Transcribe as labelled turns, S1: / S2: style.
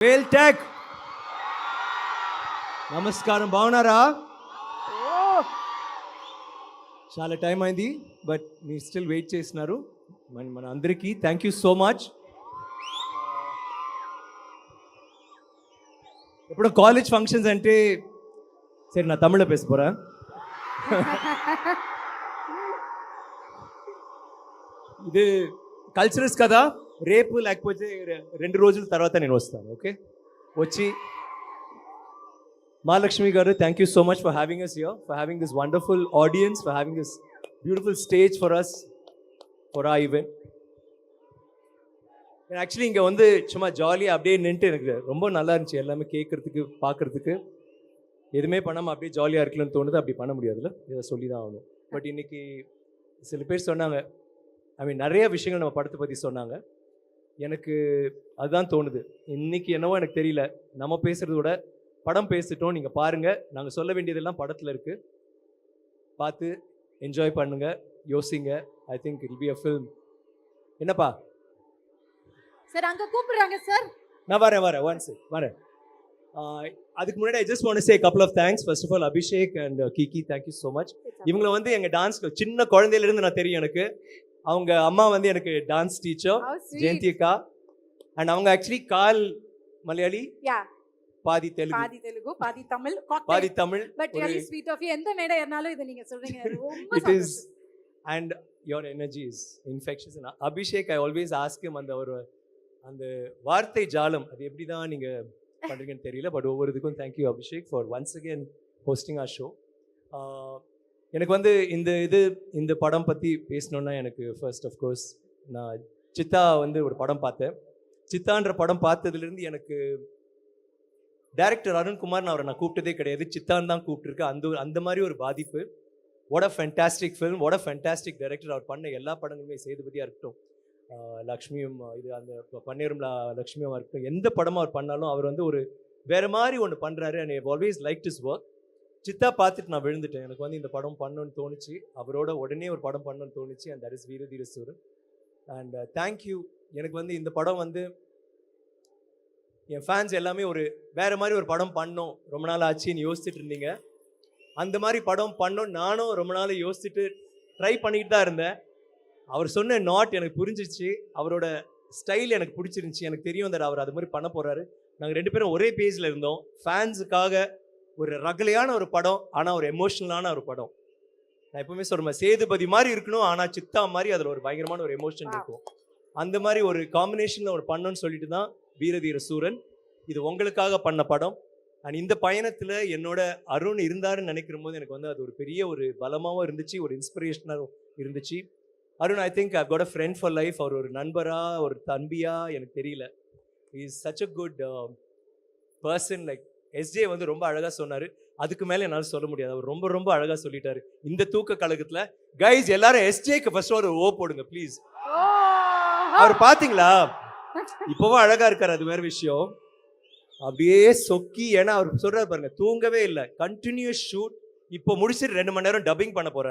S1: వేల్ tech నమస్కారం బాగున్నారా? చాలా టైం అయింది బట్ మీరు స్టిల్ వెయిట్ చేసినారు మన మన అందరికీ థ్యాంక్ యూ సో మచ్ ఇప్పుడు కాలేజ్ ఫంక్షన్స్ అంటే సరే నా తమిళ పేసుకోరా ఇది కల్చరల్స్ కదా? రేపు లేకపోతే రె- రెండు రోజుల తర్వాత నేను వస్తాను ఓకే వచ్చి మహాలక్ష్మి గారు thank you so much for having us here for having this wonderful audience for having this beautiful stage for us for ah event actually இங்கே வந்து சும்மா ஜாலியாக அப்படியே நின்றுட்டு எனக்கு ரொம்ப நல்லா இருந்துச்சு எல்லாமே கேட்குறதுக்கு பார்க்குறதுக்கு எதுவுமே பண்ணாமல் அப்படியே ஜாலியாக இருக்கலாம்னு தோணுது அப்படி பண்ண முடியாதுல்ல இதை சொல்லி தான் ஆகணும் பட் இன்னைக்கு சில பேர் சொன்னாங்க ஐ மீன் நிறைய விஷயங்கள் நம்ம படத்தை பற்றி சொன்னாங்க எனக்கு அதுதான் தோணுது. இன்னைக்கு என்னவோ எனக்கு தெரியல. நம்ம பேசுகிறத விட படம் பேசிட்டோம். நீங்கள் பாருங்கள் நாங்கள் சொல்ல வேண்டியதெல்லாம் படத்தில் இருக்குது பார்த்து என்ஜாய் பண்ணுங்க. யோசிங்க. I think it'll be a film என்னப்பா?
S2: சார் அங்க கூப்பிடுறாங்க சார்.
S1: நான் வரேன் வரேன். ஒன் செக் வரேன். அதுக்கு முன்னாடி ஐ just want say couple of thanks first of all Abhishek and Kiki thank you so much இவங்கள வந்து எங்கள் டான்ஸ் சின்ன குழந்தையில இருந்து நான் தெரியும் எனக்கு. அவங்க அம்மா வந்து எனக்கு டான்ஸ் டீச்சர். ஜெயந்தி அக்கா அண்ட் அவங்க ஆக்சுவலி கால் மலையாளி. பாதி தெலுங்கு.
S2: பாதி தெலுங்கு பாதி தமிழ்
S1: பாதி Tamil
S2: but really sweet of எந்த மேடை ஏறினாலும் இதை நீங்க சொல்றீங்க. ரொம்ப
S1: it
S2: is.
S1: And your energy is infectious Abhishek I always ask அந்த ஒரு அந்த வார்த்தை ஜாலம். அது எப்படி தான் நீங்கள் பண்ணுறீங்கன்னு தெரியல. பட் ஒவ்வொரு இதுக்கும் thank you Abhishek for once again hosting our show எனக்கு வந்து இந்த இது இந்த படம் பற்றி பேசணுன்னா எனக்கு ஃபர்ஸ்ட் ஆஃப் கோர்ஸ் நான் சித்தா வந்து ஒரு படம் பார்த்தேன். சித்தான்ற படம் பார்த்ததுலேருந்து எனக்கு டைரக்டர் அருண்குமார் நான் அவரை நான் கூப்பிட்டதே கிடையாது. சித்தான் தான் கூப்பிட்டுருக்கேன் அந்த ஒரு- அந்த மாதிரி ஒரு பாதிப்பு. What a fantastic film what a fantastic director அவர் பண்ண எல்லா படங்களுமே சேதுபதியாக இருக்கட்டும். லக்ஷ்மியும் இது அந்த ப- பன்னீரும் லக்ஷ்மியும் இருக்கட்டும் எந்த படமும் அவர் பண்ணாலும் அவர் வந்து ஒரு வேறு மாதிரி ஒன்று பண்ணுறாரு and always like is work Chithha பார்த்துட்டு நான் விழுந்துட்டேன். எனக்கு வந்து இந்த படம் பண்ணணும்னு தோணுச்சு. அவரோட உடனே ஒரு படம் பண்ணணும்னு தோணுச்சு. அண்ட் தட் இஸ் வீர சூரன் அண்ட் தேங்க்யூ எனக்கு வந்து இந்த படம் வந்து என் ஃபேன்ஸ் எல்லாமே ஒரு வேற மாதிரி ஒரு படம் பண்ணோம். ரொம்ப நாள் ஆச்சுன்னு யோசிச்சுட்டு இருந்தீங்க. அந்த மாதிரி படம் பண்ணோம் நானும் ரொம்ப நாள் யோசிச்சுட்டு ட்ரை பண்ணிக்கிட்டு தான் இருந்தேன். அவர் சொன்ன நாட் எனக்கு புரிஞ்சிச்சு அவரோட ஸ்டைல் எனக்கு பிடிச்சிருந்துச்சி. எனக்கு தெரியும் that அவர் அது மாதிரி பண்ண போகிறாரு நாங்கள் ரெண்டு பேரும் ஒரே பேஜில் இருந்தோம். ஃபேன்ஸுக்காக ஒரு ரகலையான ஒரு படம் ஆனால் ஒரு எமோஷனலான ஒரு படம். நான் எப்பவுமே சொல்றேன் சேதுபதி மாதிரி இருக்கணும் ஆனால் சித்தா மாதிரி அதில் ஒரு பயங்கரமான ஒரு எமோஷன். இருக்கும். அந்த மாதிரி ஒரு காம்பினேஷனில் ஒரு பண்ணணும்னு சொல்லிட்டு தான் வீரதீர சூரன் இது உங்களுக்காக பண்ண படம். அண்ட் இந்த பயணத்தில் என்னோட அருண் இருந்தாருன்னு நினைக்கிற போது எனக்கு வந்து அது ஒரு பெரிய ஒரு பலமாகவும் இருந்துச்சு ஒரு இன்ஸ்பிரேஷனாகவும் இருந்துச்சு. Arun I think I got a friend for life அவர் ஒரு நண்பரா ஒரு தம்பியா எனக்கு தெரியல. Is such a good person like SJ வந்து ரொம்ப அழகாக சொன்னார். அதுக்கு மேலே என்னால் சொல்ல முடியாது. அவர் ரொம்ப ரொம்ப அழகாக சொல்லிட்டாரு. இந்த தூக்க கழகத்தில் கைஸ் எல்லாரும் எஸ்ஜேக்கு ஃபர்ஸ்ட் ஒரு ஓ போடுங்க ப்ளீஸ் அவர் பாத்தீங்களா? இப்பவும் அழகா இருக்காரு அது வேற விஷயம். அப்படியே சொக்கி ஏன்னா அவர் சொல்றாரு பாருங்க தூங்கவே இல்லை. கண்டினியூஸ் ஷூட் இப்போ முடிச்சுட்டு ரெண்டு மணி நேரம் டப்பிங் பண்ண போறாரு.